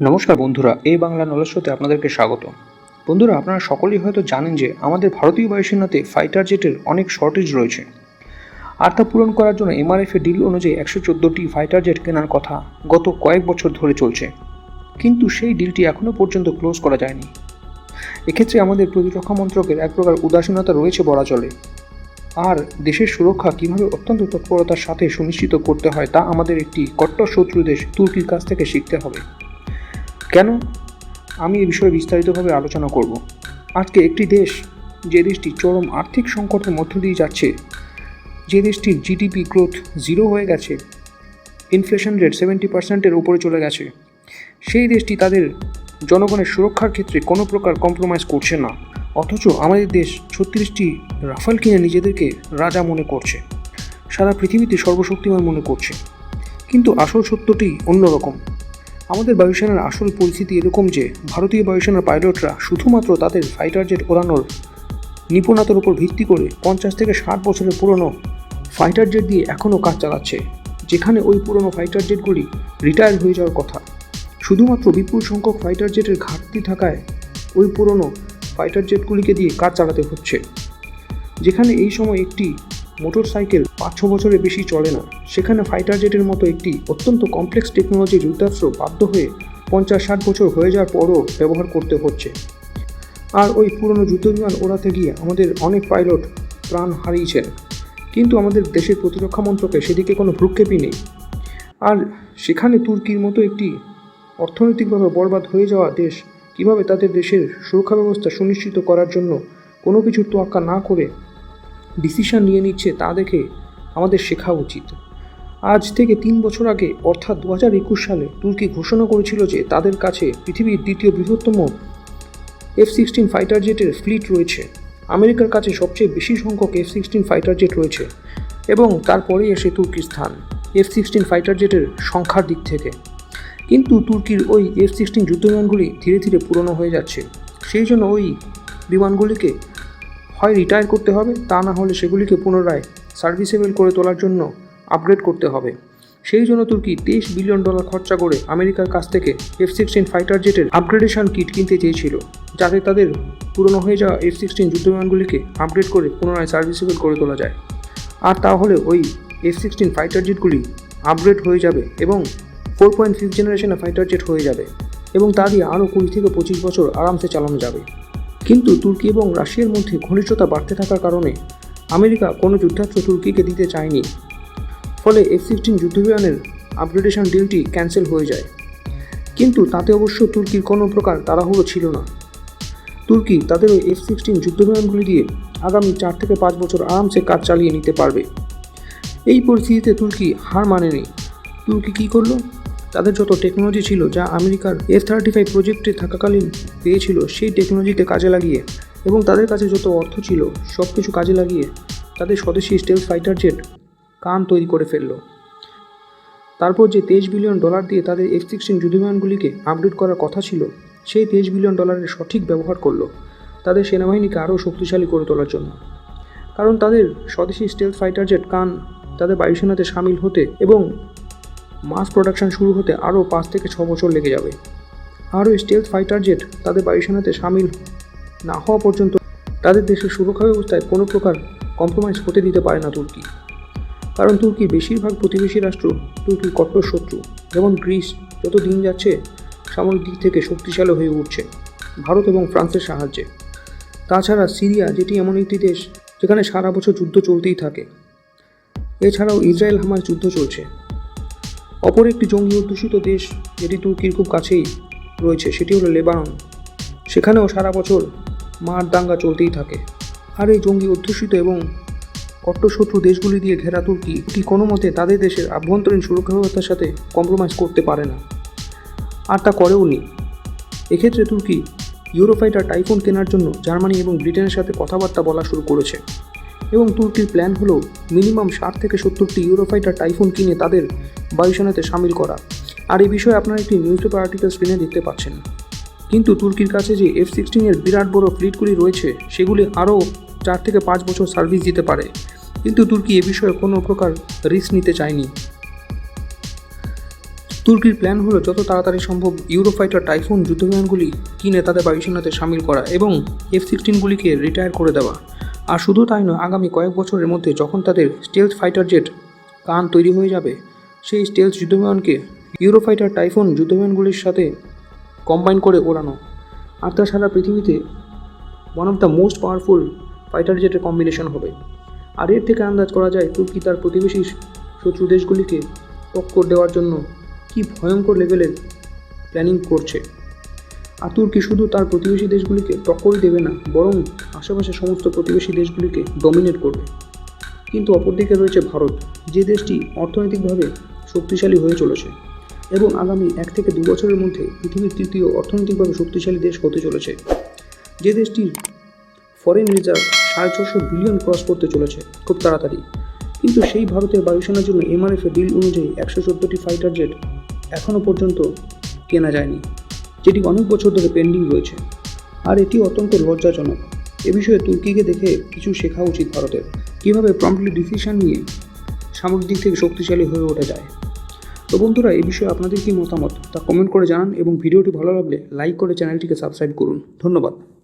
নমস্কার বন্ধুরা এই বাংলা নলেজ শোতে আপনাদেরকে স্বাগত বন্ধুরা, আপনারা সকলেই হয়তো জানেন যে আমাদের ভারতীয় বায়ুসেনাতে ফাইটার জেটের অনেক শর্টেজ রয়েছে। আর তা পূরণ করার জন্য এমআরএফ এর ডিল অনুযায়ী একশো চোদ্দোটি ফাইটার জেট কেনার কথা গত কয়েক বছর ধরে চলছে। কিন্তু সেই ডিলটি এখনও পর্যন্ত ক্লোজ করা যায়নি। এক্ষেত্রে আমাদের প্রতিরক্ষা মন্ত্রকের এক প্রকার উদাসীনতা রয়েছে বলা চলে আর দেশের সুরক্ষা কীভাবে অত্যন্ত তৎপরতার সাথে সুনিশ্চিত করতে হয় তা আমাদের একটি কট্টর শত্রু দেশ তুর্কির কাছ থেকে শিখতে হবে। কেন? আমি এই বিষয়ে বিস্তারিতভাবে আলোচনা করব। আজকে একটি দেশ, যে দেশটি চরম আর্থিক সংকটের মধ্য দিয়ে যাচ্ছে, যে দেশটির জিডিপি গ্রোথ জিরো হয়ে গেছে, ইনফ্লেশন রেট সেভেন্টি পার্সেন্টের উপরে চলে গেছে, সেই দেশটি তাদের জনগণের সুরক্ষার ক্ষেত্রে কোনো প্রকার কম্প্রোমাইজ করছে না, অথচ আমাদের দেশ ছত্রিশটি রাফাল কিনে নিজেদেরকে রাজা মনে করছে, সারা পৃথিবীতে সর্বশক্তিমান মনে করছে, কিন্তু আসল সত্যটি অন্যরকম। আমাদের বায়ুসেনার আসল পরিস্থিতি এরকম যে, ভারতীয় বায়ুসেনার পাইলটরা শুধুমাত্র তাদের ফাইটার জেট ওড়ানোর নিপুণতার উপর ভিত্তি করে পঞ্চাশ থেকে ষাট বছরের পুরনো ফাইটার জেট দিয়ে এখনও কাজ চালাচ্ছে, যেখানে ওই পুরনো ফাইটার জেটগুলি রিটায়ার হয়ে যাওয়ার কথা। শুধুমাত্র বিপুল সংখ্যক ফাইটার জেটের ঘাটতি থাকায় ওই পুরনো ফাইটার জেটগুলিকে দিয়ে কাজ চালাতে হচ্ছে। যেখানে এই সময় একটি মোটর সাইকেল পাঁচ ছ বছরের বেশি চলে না। সেখানে ফাইটার জেটের মতো একটি অত্যন্ত কমপ্লেক্স টেকনোলজি যুদ্ধাস্ত্র বাধ্য হয়ে পঞ্চাশ ষাট বছর হয়ে যাওয়ার পরও ব্যবহার করতে হচ্ছে। আর ওই পুরনো যুদ্ধবিমান ওড়াতে গিয়ে আমাদের অনেক পাইলট প্রাণ হারিয়েছেন। কিন্তু আমাদের দেশের প্রতিরক্ষা মন্ত্রকে সেদিকে কোনো ভ্রুক্ষেপই নেই। আর সেখানে তুর্কির মতো একটি অর্থনৈতিকভাবে বরবাদ হয়ে যাওয়া দেশ কীভাবে তাদের দেশের সুরক্ষা ব্যবস্থা সুনিশ্চিত করার জন্য কোনো কিছুর তোয়াক্কা না করে ডিসিশন নিয়ে নিচ্ছে তা দেখে আমাদের শেখা উচিত। আজ থেকে তিন বছর আগে, অর্থাৎ দু হাজার একুশ সালে, তুর্কি ঘোষণা করেছিল যে তাদের কাছে পৃথিবীর দ্বিতীয় বৃহত্তম এফ সিক্সটিন ফাইটার জেটের ফ্লিট রয়েছে। আমেরিকার কাছে সবচেয়ে বেশি সংখ্যক এফ সিক্সটিন ফাইটার জেট রয়েছে এবং তারপরেই এসে তুর্কির স্থান এফ সিক্সটিন ফাইটার জেটের সংখ্যার দিক থেকে। কিন্তু তুর্কির ওই এফ সিক্সটিন যুদ্ধবিমানগুলি ধীরে ধীরে পুরনো হয়ে যাচ্ছে। সেই জন্য ওই বিমানগুলিকে হয় রিটায়ার করতে হবে, তা না হলে সেগুলিকে পুনরায় সার্ভিসেবল করে তোলার জন্য আপগ্রেড করতে হবে। সেই জন্য তুর্কি তেইশ বিলিয়ন ডলার খরচা করে আমেরিকার কাছ থেকে এফ সিক্সটিন ফাইটার জেটের আপগ্রেডেশন কিট কিনতে চেয়েছিল, যাতে তাদের পুরনো হয়ে যাওয়া এফ সিক্সটিন যুদ্ধবিমানগুলিকে আপগ্রেড করে পুনরায় সার্ভিসেবল করে তোলা যায়। আর তাহলে ওই এফ সিক্সটিন ফাইটার জেটগুলি আপগ্রেড হয়ে যাবে এবং ফোর পয়েন্ট ফিফথ জেনারেশনের ফাইটার জেট হয়ে যাবে এবং তা দিয়ে আরও কুড়ি থেকে পঁচিশ বছর আরামসে চালানো যাবে। কিন্তু তুর্কি এবং রাশিয়ার মধ্যে ঘনিষ্ঠতা বাড়তে থাকার কারণে আমেরিকা কোনো যুদ্ধাস্ত্র তুর্কিকে দিতে চায়নি। ফলে এফ সিক্সটিন যুদ্ধবিমানের আপগ্রেডেশন ডিলটি ক্যান্সেল হয়ে যায়। কিন্তু তাতে অবশ্য তুর্কির কোনো প্রকার তাড়াহুড়ো ছিল না। তুর্কি তাদের ওই এফ সিক্সটিন যুদ্ধবিমানগুলি দিয়ে আগামী চার থেকে পাঁচ বছর আরামসে কাজ চালিয়ে নিতে পারবে। এই পরিস্থিতিতে তুর্কি হার মানেনি। তুর্কি কী করল? তাদের যত টেকনোলজি ছিল যা আমেরিকার এফ থার্টি ফাইভ প্রজেক্টে থাকাকালীন পেয়েছিল, সেই টেকনোলজিতে কাজে লাগিয়ে এবং তাদের কাছে যত অর্থ ছিল সব কিছু কাজে লাগিয়ে তাদের স্বদেশি স্টেলস ফাইটার জেট কান তৈরি করে ফেলল। তারপর যে তেইশ বিলিয়ন ডলার দিয়ে তাদের এফ সিক্সটিন যুদ্ধবিমানগুলিকে আপডেট করার কথা ছিল, সেই তেইশ বিলিয়ন ডলারের সঠিক ব্যবহার করল তাদের সেনাবাহিনীকে আরও শক্তিশালী করে তোলার জন্য। কারণ তাদের স্বদেশি স্টেলস ফাইটার জেট কান তাদের বায়ুসেনাতে সামিল হতে এবং মাস প্রোডাকশন শুরু হতে আরও পাঁচ থেকে ছ বছর লেগে যাবে। আরও স্টেলথ ফাইটার জেট তাদের বায়ুসেনাতে সামিল না হওয়া পর্যন্ত তাদের দেশের সুরক্ষা ব্যবস্থায় কোনো প্রকার কম্প্রোমাইজ হতে দিতে পারে না তুর্কি। কারণ তুর্কির বেশিরভাগ প্রতিবেশী রাষ্ট্র তুর্কির কট্টর শত্রু যেমন গ্রিস যত দিন যাচ্ছে সামরিক দিক থেকে শক্তিশালী হয়ে উঠছে, ভারত এবং ফ্রান্সের সাহায্যে। তাছাড়া সিরিয়া, যেটি এমন একটি দেশ যেখানে সারা বছর যুদ্ধ চলতেই থাকে। এছাড়াও ইসরায়েল হামার যুদ্ধ চলছে। অপর একটি জঙ্গি অধ্যুষিত দেশ, যেটি তুর্কির খুব কাছেই রয়েছে, সেটি হলো লেবানন। সেখানেও সারা বছর মার দাঙ্গা চলতেই থাকে। আর এই জঙ্গি অধ্যুষিত এবং কট্টশত্রু দেশগুলি দিয়ে ঘেরা তুর্কি কি কোনো মতে তাদের দেশের আভ্যন্তরীণ সুরক্ষা ব্যবস্থার সাথে কম্প্রোমাইজ করতে পারে না। আর তা করেও নি। এক্ষেত্রে তুর্কি ইউরোফাইটার টাইফুন কেনার জন্য জার্মানি এবং ব্রিটেনের সাথে কথাবার্তা বলা শুরু করেছে। এবং তুর্কির প্ল্যান হলো মিনিমাম ষাট থেকে সত্তরটি ইউরোফাইটার টাইফুন কিনে তাদের বায়ুসেনাতে সামিল করা। আর এই বিষয়ে আপনারা একটি নিউজ পেপার আর্টিকেল স্ক্রিনে দেখতে পাচ্ছেন। কিন্তু তুর্কির কাছে যে এফ সিক্সটিনের বিরাট বড় ফ্লিটগুলি রয়েছে, সেগুলি আরও চার থেকে পাঁচ বছর সার্ভিস দিতে পারে। কিন্তু তুর্কি এ বিষয়ে কোনো প্রকার রিস্ক নিতে চায়নি। তুর্কির প্ল্যান হলো যত তাড়াতাড়ি সম্ভব ইউরোফাইটার টাইফুন যুদ্ধবিমানগুলি কিনে তাদের বায়ুসেনাতে সামিল করা এবং এফ সিক্সটিনগুলিকে রিটায়ার করে দেওয়া। আর শুধু তাই নয়, আগামী কয়েক বছরের মধ্যে যখন তাদের স্টেলথ ফাইটার জেট কান তৈরি হয়ে যাবে, সেই স্টেলথ যুদ্ধবিমানকে ইউরোফাইটার টাইফুন যুদ্ধবিমানগুলির সাথে কম্বাইন করে ওড়ানো। আর তা সারা পৃথিবীতে one of the most powerful fighter জেটের combination হবে। আর এর থেকে আন্দাজ করা যায় তুর্কি তার প্রতিবেশী শত্রু দেশগুলিকে টক্কর দেওয়ার জন্য কি ভয়ঙ্কর লেভেলের প্ল্যানিং করছে। আর তুর্কি শুধু তার প্রতিবেশী দেশগুলিকে টক্করই দেবে না, বরং আশেপাশে সমস্ত প্রতিবেশী দেশগুলিকে ডমিনেট করবে? কিন্তু অপরদিকে রয়েছে ভারত, যে দেশটি অর্থনৈতিকভাবে শক্তিশালী হয়ে চলেছে এবং আগামী এক থেকে দু বছরের মধ্যে পৃথিবীর তৃতীয় অর্থনৈতিকভাবে শক্তিশালী দেশ হতে চলেছে। যে দেশটির ফরেন রিজার্ভ সাড়ে ছশো বিলিয়ন ক্রস করতে চলেছে খুব তাড়াতাড়ি। কিন্তু সেই ভারতের বায়ুসেনার জন্য এমআরএফের ডিল অনুযায়ী একশো চোদ্দোটি ফাইটার জেট এখনও পর্যন্ত কেনা যায়নি। যেটি অনেক বছর ধরে পেন্ডিং রয়েছে। আর এটি অত্যন্ত লজ্জাজনক। এ বিষয়ে তুর্কিকে দেখে কিছু শেখা উচিত ভারতের। কীভাবে প্রম্পলি ডিসিশন নিয়ে সামগ্রিক দিক থেকে শক্তিশালী হয়ে ওঠা যায়। তো বন্ধুরা এই বিষয়ে আপনাদের কী মতামত তা কমেন্ট করে জানান এবং ভিডিওটি ভালো লাগলে লাইক করে চ্যানেলটিকে সাবস্ক্রাইব করুন। ধন্যবাদ।